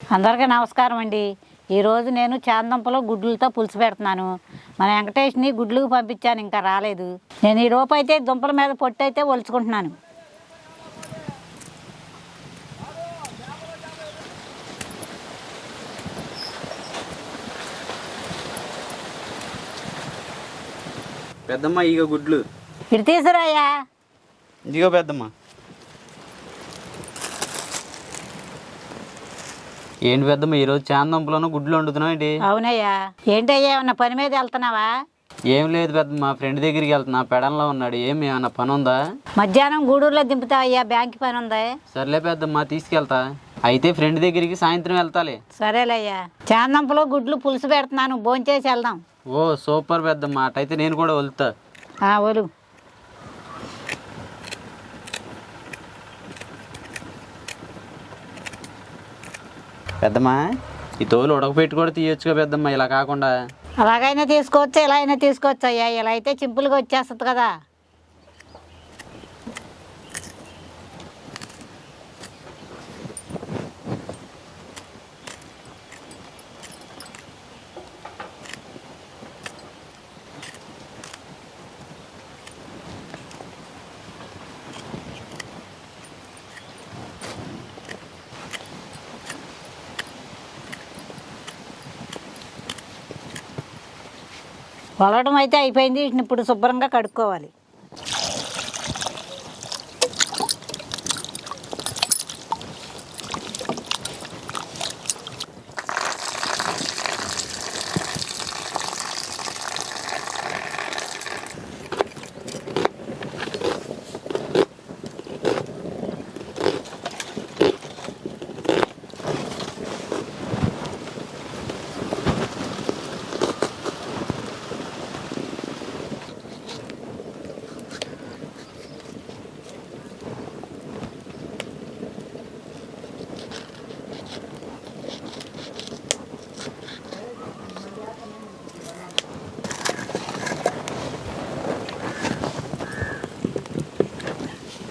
అందరికీ నమస్కారం అండి. ఈరోజు నేను చాందంపలో గుడ్లతో పులుసు పెడుతున్నాను. మన వెంకటేష్ని గుడ్లకు పంపించాను ఇంకా రాలేదు. నేను ఈ రోపు అయితే దుంపల మీద పొట్టు అయితే ఒలుచుకుంటున్నాను. పెద్దమ్మ ఇక గుడ్లు. ఇటు తీసురాయ్యా ఇదిగో పెద్దమ్మ. ఏంటి పెద్దమ్మ ఈరోజు చాందంపులోనూ గుడ్లు వండుతున్నావు ఏంటి? అవునయ్యా. ఏంటయ్యా ఏమన్నా పని మీద వెళ్తున్నావా? ఏం లేదు పెద్దమ్మ మా ఫ్రెండ్ దగ్గరికి వెళ్తున్నా పెడంలో ఉన్నాడు. ఏం ఏమన్నా పని ఉందా? మధ్యాహ్నం గూడూరులో దింపుతావయ్యా బ్యాంక్ పని ఉంది? సర్లే పెద్దమ్మ తీసుకెళ్తా. అయితే ఫ్రెండ్ దగ్గరికి సాయంత్రం వెళ్తాలే. సరేలయ్యా. చాందంపలో గుడ్లు పులుసు పెడుతున్నాను భోంచేసి వెళ్దాం. ఓ సూపర్ పెద్దమ్మ. అటైతే నేను కూడా వెళ్తా ఆ, ఒలు పెద్దమ్మ ఈ తోలు ఉడకపెట్టి కూడా తీయొచ్చుగా పెద్దమ్మ ఇలా కాకుండా. అలాగైనా తీసుకోవచ్చు ఇలా అయినా తీసుకోవచ్చు అయ్యా? ఇలా అయితే సింపుల్గా వచ్చేస్తుంది కదా. వలడం అయితే అయిపోయింది. ఇప్పుడు శుభ్రంగా కడుక్కోవాలి.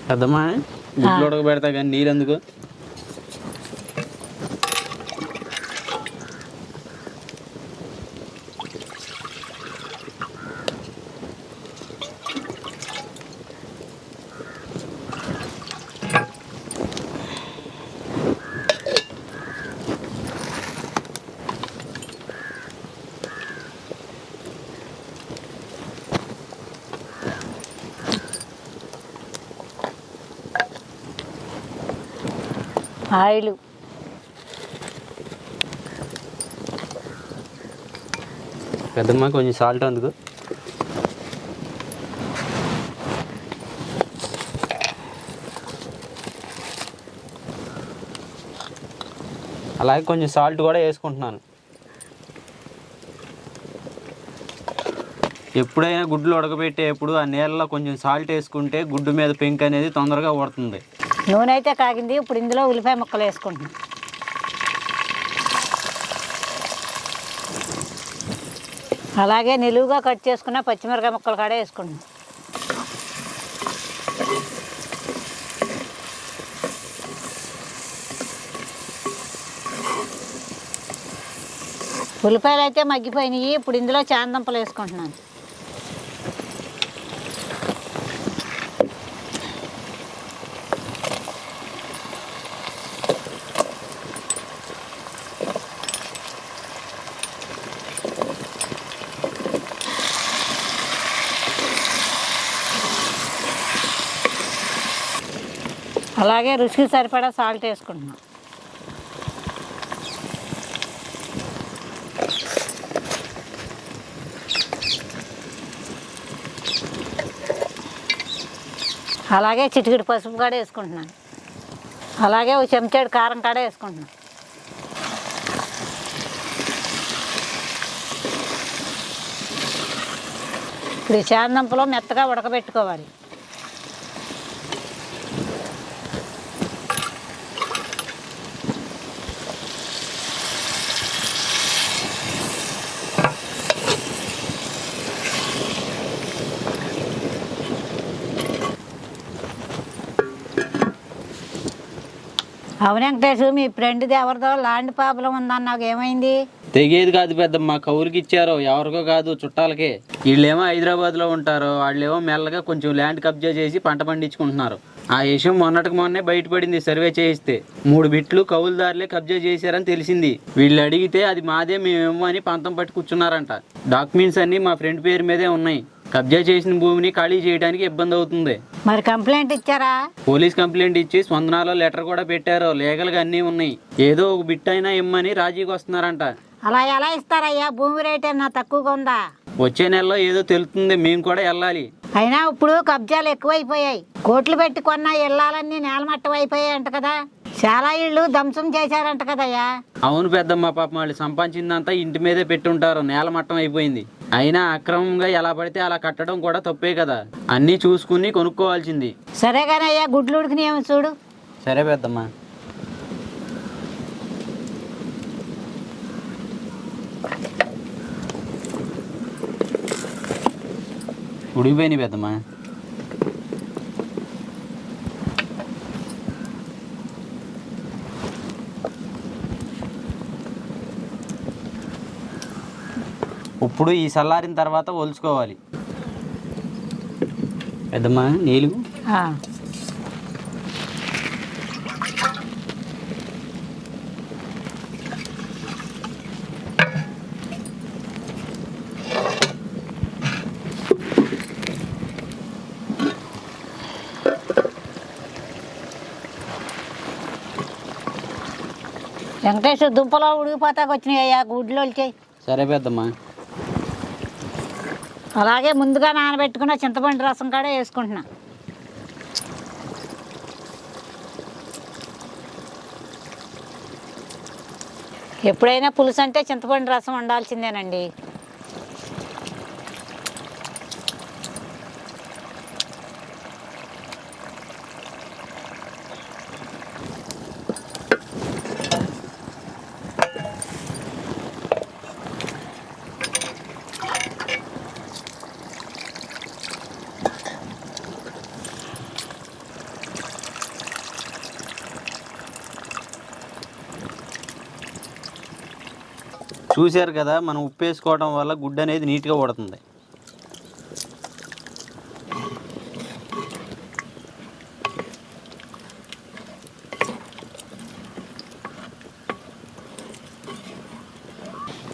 అర్థమా గుడ్లు ఉడకబెడతా కానీ నీళ్ళు ఎందుకు ఆయిల్ పెద్దమ్మ కొంచెం సాల్ట్ అందుకు. అలాగే కొంచెం సాల్ట్ కూడా వేసుకుంటున్నాను. ఎప్పుడైనా గుడ్లు ఉడకబెట్టేప్పుడు ఆ నీళ్ళలో కొంచెం సాల్ట్ వేసుకుంటే గుడ్డు మీద పెంక్ అనేది తొందరగా ఉడుతుంది నూనె అయితే కాగింది. ఇప్పుడు ఇందులో ఉల్లిపాయ ముక్కలు వేసుకుంటున్నాం. అలాగే నిలువుగా కట్ చేసుకున్న పచ్చిమిరకాయ ముక్కలు కూడా వేసుకుంటున్నాం. ఉల్లిపాయలు అయితే మగ్గిపోయినాయి. ఇప్పుడు ఇందులో చాందంపలు వేసుకుంటున్నాను. అలాగే రుచికి సరిపడా సాల్ట్ వేసుకుంటున్నాం. అలాగే చిటికిడి పసుపు కూడా వేసుకుంటున్నాను అలాగే ఒక చెంచాడు కారం కాడ వేసుకుంటున్నాను ఇప్పుడు ఈ చాందంపులో మెత్తగా ఉడకబెట్టుకోవాలి. అవును వెంకటేష్ మీ ఫ్రెండ్ది ఎవరిదో ల్యాండ్ ప్రాబ్లం ఉందని నాకు ఏమైంది? తెగేది కాదు పెద్దమ్మ కౌలుకి ఇచ్చారు ఎవరికో కాదు చుట్టాలకే. వీళ్ళేమో హైదరాబాద్లో ఉంటారు వాళ్ళేమో మెల్లగా కొంచెం ల్యాండ్ కబ్జా చేసి పంట పండించుకుంటున్నారు. ఆ విషయం మొన్నటికి మొన్నే బయటపడింది సర్వే చేయిస్తే. మూడు బిట్లు కౌలుదారులే కబ్జా చేశారని తెలిసింది. వీళ్ళు అడిగితే అది మాదే మేమేమో అని పంతం పట్టి కూర్చున్నారంట. డాక్యుమెంట్స్ అన్నీ మా ఫ్రెండ్ పేరు మీదే ఉన్నాయి. కబ్జా చేసిన భూమిని ఖాళీ చేయడానికి ఇబ్బంది అవుతుంది. మరి కంప్లైంట్ ఇచ్చారా? పోలీస్ కంప్లైంట్ ఇచ్చి స్పందనలో లెటర్ కూడా పెట్టారు. లీగల్గా అన్నీ ఉన్నాయి. ఏదో ఒక బిట్ అయినా ఇమ్మని రాజీకి వస్తున్నారంట. అలా ఎలా ఇస్తారయ్యా? భూమి రేట్ ఏమన్నా తక్కువగా ఉందా? వచ్చే నెలలో ఏదో తెలుస్తుంది. మేము కూడా వెళ్ళాలి. అయినా ఇప్పుడు కబ్జాలు ఎక్కువైపోయాయి. కోట్లు పెట్టి కొన్న ఇళ్ళాలన్నీ నేలమట్టం అయిపోయాయి అంట కదా. చాలా ఇళ్ళు ధ్వంసం చేశారంట కదయ్యా. అవును పెద్దమ్మ పాప వాళ్ళు సంపాదించిందంతా ఇంటి మీదే పెట్టుంటారు నేల మట్టం అయిపోయింది. అయినా అక్రమంగా ఎలా పడితే అలా కట్టడం కూడా తప్పే కదా. అన్నీ చూసుకుని కొనుక్కోవాల్సింది. సరే కానీ అయ్యా గుడ్లు ఉడికినాయేమో చూడు. సరే పెద్దమ్మ. ఉడికిపోయినాయి పెద్దమ్మ. ఇప్పుడు ఈ చల్లారిన తర్వాత ఒలుచుకోవాలి. పెద్దమ్మ నీళ్ళు. వెంకటేష్ దుంపలో ఉడికిపోతాకు వచ్చినాయి అయ్యా గుడ్లు వచ్చాయి సరే పెద్దమ్మ. అలాగే ముందుగా నానబెట్టుకున్న చింతపండు రసం కూడా వేసుకుంటున్నా. ఎప్పుడైనా పులుసు అంటే చింతపండు రసం ఉండాల్సిందేనండి చూశారు కదా మనం ఉప్పు వేసుకోవడం వల్ల గుడ్డు అనేది నీట్గా ఉడుతుంది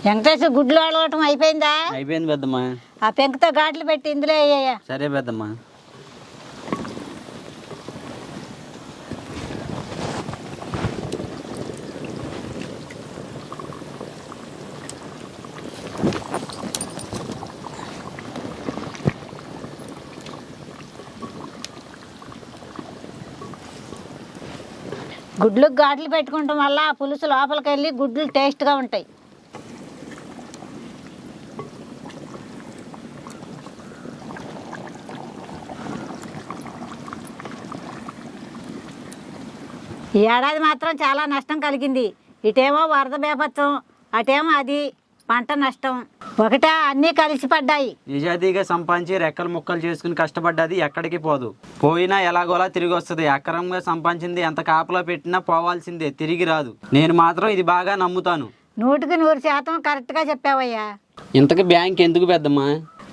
వెంకటేష్ గుడ్లు అడగటం అయిపోయిందా? అయిపోయింది పెద్దమ్మ. ఆ పెంకుతో ఘాట్లు పెట్టి ఇందులో వేయ్యా సరే పెద్దమ్మ. గుడ్లు ఘాట్లు పెట్టుకోవటం వల్ల ఆ పులుసు లోపలికి వెళ్ళి గుడ్లు టేస్ట్గా ఉంటాయి. ఈ ఏడాది మాత్రం చాలా నష్టం కలిగింది. ఇటేమో వరద బేపత్వం అటేమో అది పంట నష్టం. ఒకటే అన్నీ కలిసి పడ్డాయి నిజాయితీగా సంపాదించి రెక్కలు ముక్కలు చేసుకుని కష్టపడ్డది ఎక్కడికి పోదు. పోయినా ఎలాగోలా తిరిగి వస్తుంది. అక్రమంగా సంపాదించింది ఎంత కాపలా పెట్టినా పోవాల్సిందే తిరిగి రాదు. నేను మాత్రం ఇది బాగా నమ్ముతాను. నూటికి నూరు శాతం కరెక్ట్గా చెప్పావయ్యా. ఇంతకు బ్యాంక్ ఎందుకు పెద్దమ్మా?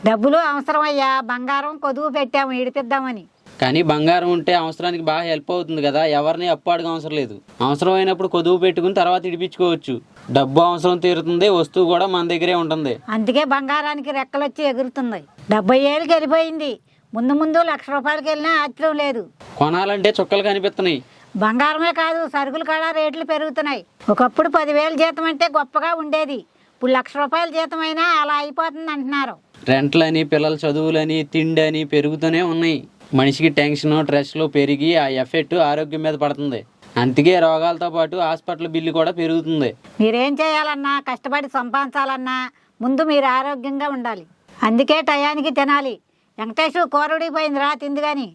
డబ్బులు అవసరమయ్యా. బంగారం కొదువు పెట్టాము ఇడిపిద్దామని కానీ బంగారం ఉంటే అవసరానికి బాగా హెల్ప్ అవుతుంది కదా. ఎవరిని అప్పు అడగ అవసరం లేదు. అవసరం అయినప్పుడు కొదువు పెట్టుకుని తర్వాత ఇడిపించుకోవచ్చు. డబ్బు అవసరం తీరుతుంది వస్తువు కూడా మన దగ్గరే ఉంటుంది. అందుకే బంగారానికి రెక్కలొచ్చి ఎగురుతుంది. డెబ్బై ఏళ్ళకి వెళ్ళిపోయింది ముందు ముందు లక్ష రూపాయలకి వెళ్ళినా ఆశ్చర్యం లేదు. కొనాలంటే చుక్కలు కనిపిస్తున్నాయి. బంగారమే కాదు సరుకులు కూడా రేట్లు పెరుగుతున్నాయి. ఒకప్పుడు పదివేలు జీతం అంటే గొప్పగా ఉండేది. ఇప్పుడు లక్ష రూపాయల జీతం అయినా అలా అయిపోతుంది అంటున్నారు. రెంట్లని పిల్లల చదువులని తిండి అని పెరుగుతూనే ఉన్నాయి. మనిషికి టెన్షన్ స్ట్రెస్లు పెరిగి ఆ ఎఫెక్ట్ ఆరోగ్యం మీద పడుతుంది. అందుకే రోగాలతో పాటు హాస్పిటల్ బిల్లు కూడా పెరుగుతుంది. మీరేం చేయాలన్నా కష్టపడి సంపాదించాలన్నా ముందు మీరు ఆరోగ్యంగా ఉండాలి. అందుకే టయానికి తినాలి. వెంకటేశ్వర కోరుడికి పోయింది రా తింది కానీ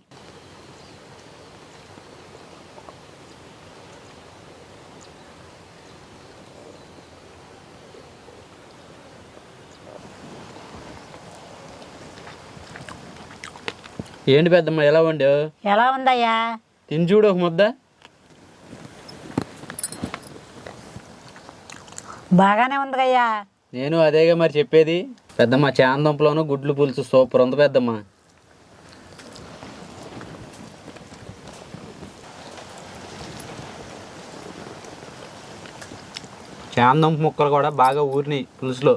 ఏంటి పెద్దమ్మ ఎలా వండావు? ఎలా ఉందయ్యా? తిని చూడు ఒక ముద్ద. బాగానే ఉందిగయ్యా. నేను అదేగా మరి చెప్పేది. పెద్దమ్మ చాందంపులోను గుడ్లు పులుసు సూపర్ ఉంది పెద్దమ్మ. చాందంపు ముక్కలు కూడా బాగా ఊరినాయి పులుసులో.